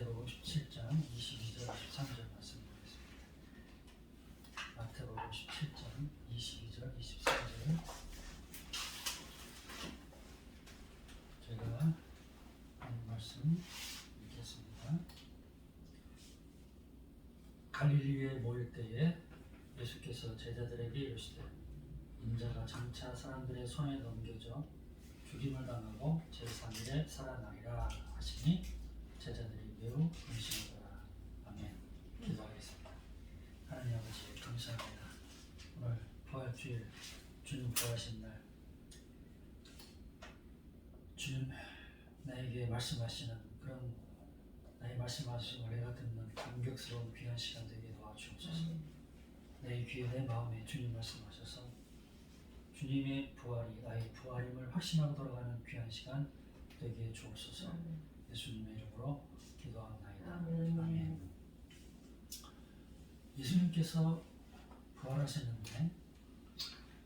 마태복음 17장 22절 23절 말씀드리겠습니다. 마태복음 17장 22절 23절 제가 한 말씀 읽겠습니다. 갈릴리에 모일 때에 예수께서 제자들에게 이르시되 인자가 장차 사람들의 손에 넘겨져 죽임을 당하고 제3일에 살아나리라 하시니 제자들이 매우 근심하더라. 아멘. 기도하겠습니다. 하나님 아버지 감사합니다. 오늘 부활주일 주님 부활하신 날 주님 나에게 말씀하시는 그런 나의 말씀하시고 내가 듣는 감격스러운 귀한 시간 되게 도와주옵소서. 내 귀에 내 마음에 주님 말씀하셔서 주님의 부활이 나의 부활임을 확신하고 돌아가는 귀한 시간 되게 주옵소서. 예수님의 이름으로 기도하옵나이다. 아멘. 예수님께서 부활하셨는데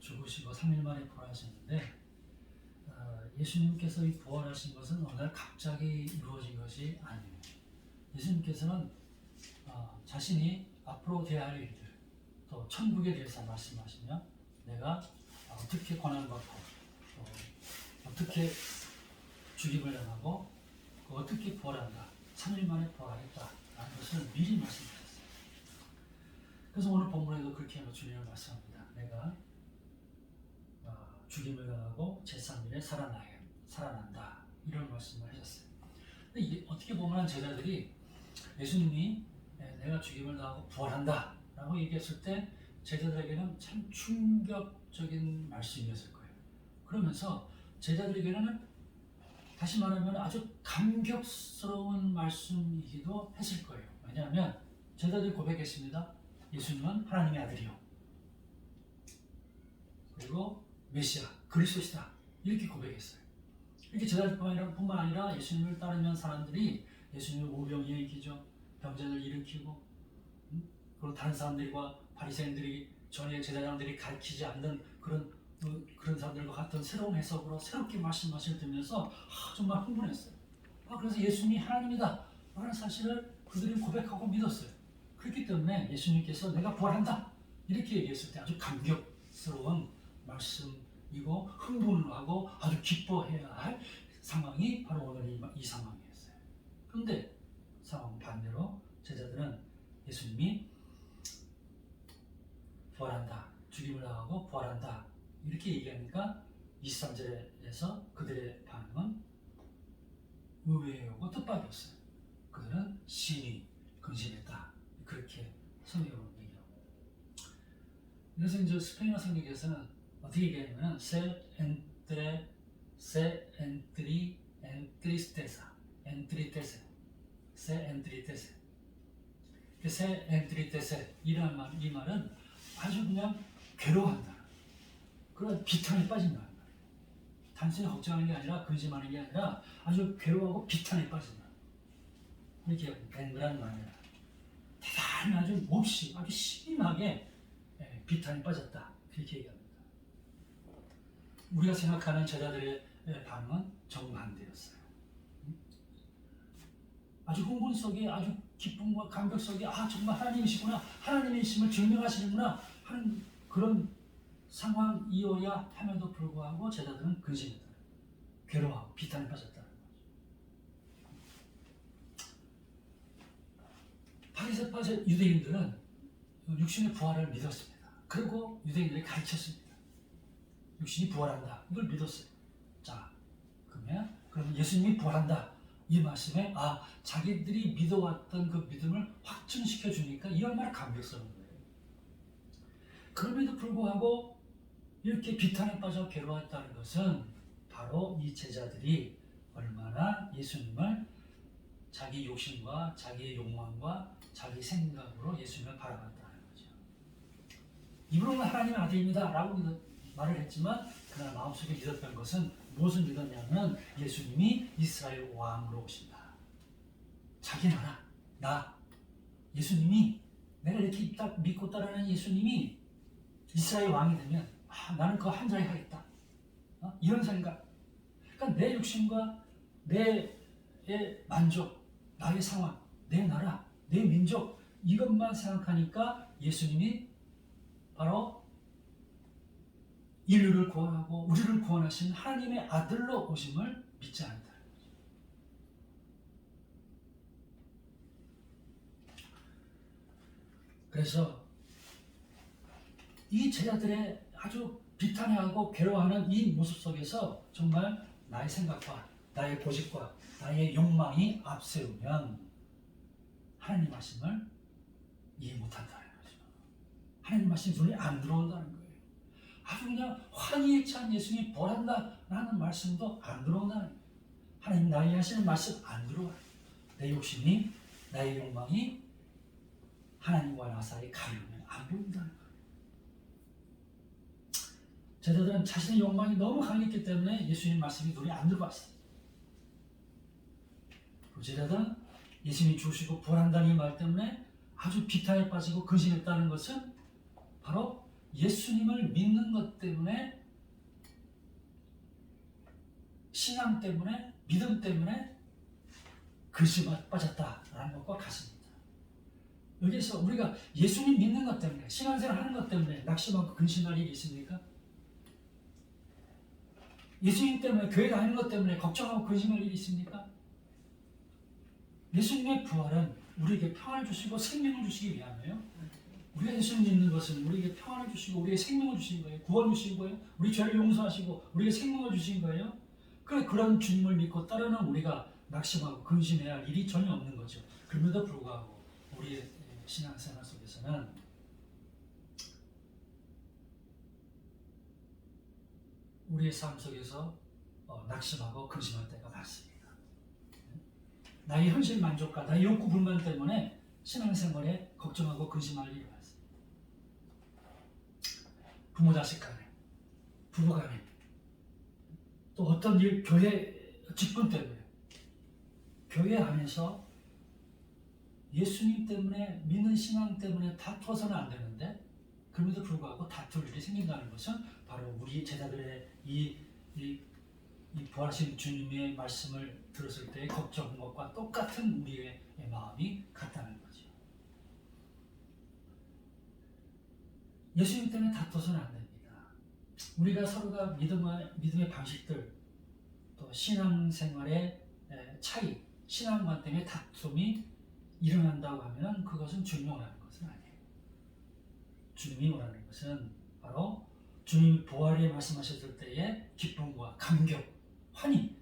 죽으시고 3일 만에 부활하셨는데 어, 예수님께서 이 부활하신 것은 어느 날 갑자기 이루어진 것이 아니에요. 예수님께서는 어, 자신이 앞으로 대할 일들 또 천국에 대해서 말씀하시며 내가 어떻게 고난받고 또 어떻게 죽임을 당하고 그 어떻게 부활한다 3일 만에 부활했다라는 것을 미리 말씀하셨어요. 그래서 오늘 본문에도 그렇게 주님을 말씀합니다. 내가 어, 죽임을 당하고 제3일에 살아나 살아난다 이런 말씀을 하셨어요. 근데 이게 어떻게 보면 제자들이 예수님이 예, 내가 죽임을 당하고 부활한다라고 얘기했을 때 제자들에게는 참 충격적인 말씀이었을 거예요. 그러면서 제자들에게는 다시 말하면 아주 감격스러운 말씀이기도 했을 거예요. 왜냐하면 제자들이 고백했습니다. 예수님은 하나님의 아들이요. 그리고 메시아, 그리스도시다. 이렇게 고백했어요. 이렇게 제자들뿐만 아니라, 예수님을 따르면 사람들이 예수님을 오병 일으키죠. 병자를 일으키고 음? 그리고 다른 사람들과 바리새인들이 전에 제사장들이 가르치지 않는 그런 어, 그런 사람들과 같은 새로운 해석으로 새롭게 말씀하실 들으면서 아, 정말 흥분했어요. 아, 그래서 예수님이 하나님이다 라는 사실을 그들이 고백하고 믿었어요. 그렇기 때문에 예수님께서 내가 부활한다 이렇게 얘기했을 때 아주 감격스러운 말씀이고 흥분을 하고 아주 기뻐해야 할 상황이 바로 오늘 이, 이 상황이었어요. 그런데 상황 반대로 제자들은 예수님이 부활한다, 죽임을 당하고 부활한다 이렇게 얘기하니까 23절에서 그들의 반응은 의외였고 뜻밖이었어요. 그들은 신이 근심했다. 그렇게 성경으로 얘기하고 그래서 이제 스페인어 성경에서는 어떻게 얘기하냐면 세 엔트레 세 엔트리 엔트리스테사 엔트리테세 세 엔트리테세. 그세 엔트리테세 이란 말, 이 말은 아주 그냥 괴로워한다 그런 비탄에 말이에요 단순히 걱정하는 게 아니라 근심하는 게 아니라 아주 괴로워하고 비탄에 빠진다 이렇게 뱅그란 말이야. 대단히 아주 몹시 아주 심하게 예, 비탄에 빠졌다. 그렇게 얘기합니다. 우리가 생각하는 제자들의 예, 반응은 정반대였어요. 아주 흥분 속에 아주 기쁨과 감격 속에 아 정말 하나님이시구나 하나님이심을 증명하시는구나 하는 그런 상황이어야 함에도 불구하고 제자들은 근심했다. 괴로워하고 비탄에 빠졌다는 거죠 바리새파 유대인들은 육신의 부활을 믿었습니다. 그리고 유대인들이 가르쳤습니다. 육신이 부활한다. 이걸 믿었어요. 자 그러면 그럼 예수님이 부활한다. 이 말씀에 아 자기들이 믿어왔던 그 믿음을 확증시켜 주니까 이 얼마나 감격스러운 거예요. 그럼에도 불구하고 이렇게 비탄에 빠져 괴로웠다는 것은 바로 이 제자들이 얼마나 예수님을 자기 욕심과 자기의 욕망과 자기 생각으로 예수님을 바라봤다는 거죠. 입으로는 하나님의 아들입니다 라고 말을 했지만 그러나 마음속에 믿었던 것은 무엇을 믿었냐면 예수님이 이스라엘 왕으로 오신다. 자기 나라, 나, 예수님이 내가 이렇게 딱 믿고 따르는 예수님이 이스라엘 왕이 되면 아, 나는 그한 자리 하겠다. 어? 이런 생각. 그러니까 내 욕심과 내의 만족, 나의 상황 내 나라, 내 민족 이것만 생각하니까 예수님이 바로 인류를 구원하고 우리를 구원하신 하나님의 아들로 오심을 믿지 않는다. 그래서 이 제자들의 아주 비탄해하고 괴로워하는 이 모습 속에서 정말 나의 생각과 나의 고집과 나의 욕망이 앞세우면 하나님 말씀을 이해 못한다는 거죠. 하나님 말씀이 눈에 안 들어온다는 거예요. 아주 그냥 환희에 찬 예수님이 벌한다라는 말씀도 안 들어온다는 거예요. 하나님 나에게 하시는 말씀 안 들어와요. 내 욕심이 나의 욕망이 하나님과 나 사이 가려면 안 보인다는 거예요. 제자들은 자신의 욕망이 너무 강했기 때문에 예수님 말씀이 눈에 안 들어왔어요. 그 제자들은 예수님이 주시고 부활한다는 이말 때문에 아주 비타에 빠지고 근심했다는 것은 바로 예수님을 믿는 것 때문에 신앙 때문에 믿음 때문에 근심에 빠졌다라는 것과 같습니다. 여기서 우리가 예수님 믿는 것 때문에 신앙생활 하는 것 때문에 낙심하고 근심할 일이 있습니까? 예수님 때문에 교회 다니는 것 때문에 걱정하고 근심할 일이 있습니까? 예수님의 부활은 우리에게 평안을 주시고 생명을 주시기 위함이에요. 우리가 예수님 믿는 것은 우리에게 평안을 주시고 우리에게 생명을 주신 거예요. 구원 주신 거예요. 우리 죄를 용서하시고 우리에게 생명을 주신 거예요. 그래 그런 주님을 믿고 따르는 우리가 낙심하고 근심해야 할 일이 전혀 없는 거죠. 그럼에도 불구하고 우리의 신앙생활 속에서는 우리의 삶 속에서 어, 낙심하고 근심할 때가 많습니다. 나의 현실 만족과 나의 욕구 불만 때문에 신앙생활에 걱정하고 근심할 일이 많습니다. 부모 자식 간에, 부부 간에, 또 어떤 일, 교회 직분 때문에, 교회 안에서 예수님 때문에, 믿는 신앙 때문에 다투어서는 안 되는데, 그럼에도 불구하고 다툴 일이 생긴다는 것은 바로 우리 제자들의 이, 이, 이 부활하신 주님의 말씀을 들었을 때의 걱정한 것과 똑같은 우리의 마음이 같다는 거죠. 예수님 때문에 다투서는 안 됩니다. 우리가 서로가 믿음의, 믿음의 방식들, 또 신앙생활의 에, 차이, 신앙관 때문에 다툼이 일어난다고 하면 그것은 원하는 것은 아니에요. 주님이 원하는 것은 바로 주님 부활에 말씀하셨을 때의 기쁨과 감격, 환희,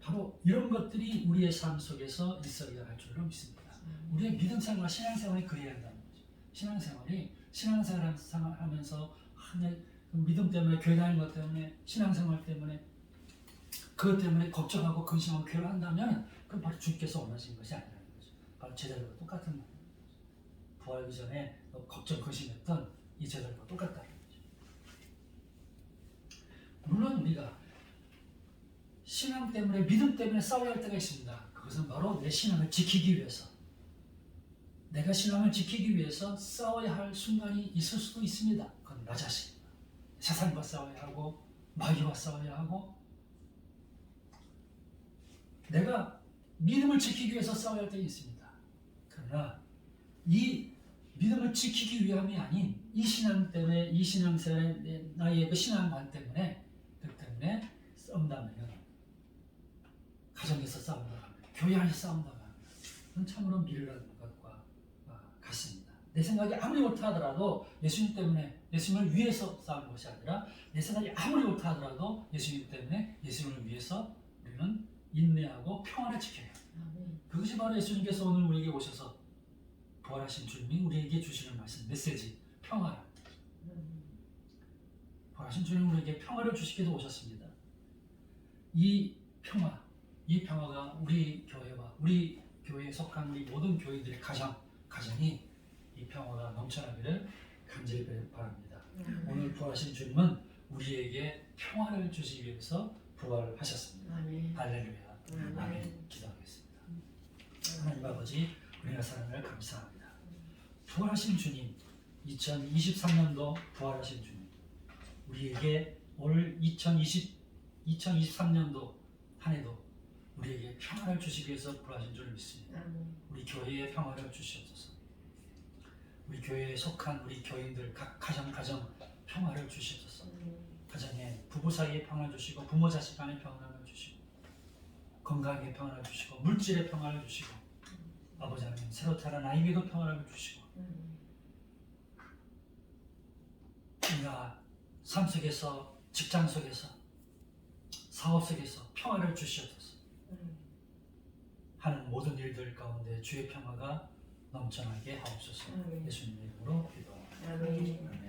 바로 이런 것들이 우리의 삶 속에서 있어야 할 줄로 믿습니다. 우리의 믿음 생활, 신앙 생활이 그래야 한다는 거죠. 신앙 생활이 신앙 생활 하면서 믿음 때문에 교회 다니는 것 때문에 신앙 생활 때문에 그것 때문에 걱정하고 근심하고 괴로워한다면 그건 바로 주님께서 원하시는 것이 아니라는 거죠. 바로 제자들과 똑같은 말이에요. 부활기 전에 걱정 근심했던 이 제자들과 똑같다는 거죠. 물론 우리가 신앙 때문에 믿음 때문에 싸워야 할 때가 있습니다. 그것은 바로 내 신앙을 지키기 위해서 내가 신앙을 지키기 위해서 싸워야 할 순간이 있을 수도 있습니다. 그건 나 자신 세상과 싸워야 하고 마귀와 싸워야 하고 내가 믿음을 지키기 위해서 싸워야 할 때가 있습니다. 그러나 이 믿음을 지키기 위함이 아닌 이 신앙 때문에 이 신앙생활 나의 그 신앙관 때문에 그 때문에 싸운다면 가정에서 합니다. 교회 안에서 합니다. 그건 참으로 미련한 것과 같습니다. 내 생각이 아무리 옳다 하더라도 예수님 때문에 예수님을 위해서 싸우는 것이 아니라 내 생각이 아무리 옳다 하더라도 예수님 때문에 예수님을 위해서 우리는 인내하고 평안을 지켜야 합니다. 그것이 바로 예수님께서 오늘 우리에게 오셔서 부활하신 주님이 우리에게 주시는 말씀, 메시지, 평화. 부활하신 주님 우리에게 평화를 주시기 위해서 오셨습니다. 이 평화, 이 평화가 우리 교회와 우리 교회에 속한 우리 모든 교인들의 가정, 가정이 이 평화가 넘쳐나기를 간절히 바랍니다. 오늘 부활하신 주님은 우리에게 평화를 주시기 위해서 부활하셨습니다. 아멘. 할렐루야. 아멘. 아멘. 기도하겠습니다. 하나님 아버지, 우리가 사랑을 감사합니다. 부활하신 주님, 2023년도 부활하신 주님, 우리에게 올 2020, 2023년도 한 해도 우리에게 평화를 주시기 위해서 부활하신 줄 믿습니다. 우리 교회에 평화를 주시옵소서. 우리 교회에 속한 우리 교인들 각 가정 가정 평화를 주시옵소서. 가정에 부부 사이에 평화를 주시고 부모 자식 간에 평화를 주시고 건강에 평화를 주시고 물질에 평화를 주시고 아버지 하나님 새로 태어난 아이에게도 평화를 주시고. 우리가 삶 속에서 직장 속에서 사업 속에서 평화를 주시옵소서. 하는 모든 일들 가운데 주의 평화가 넘쳐나게 하옵소서. 예수님의 이름으로 기도합니다. 아멘.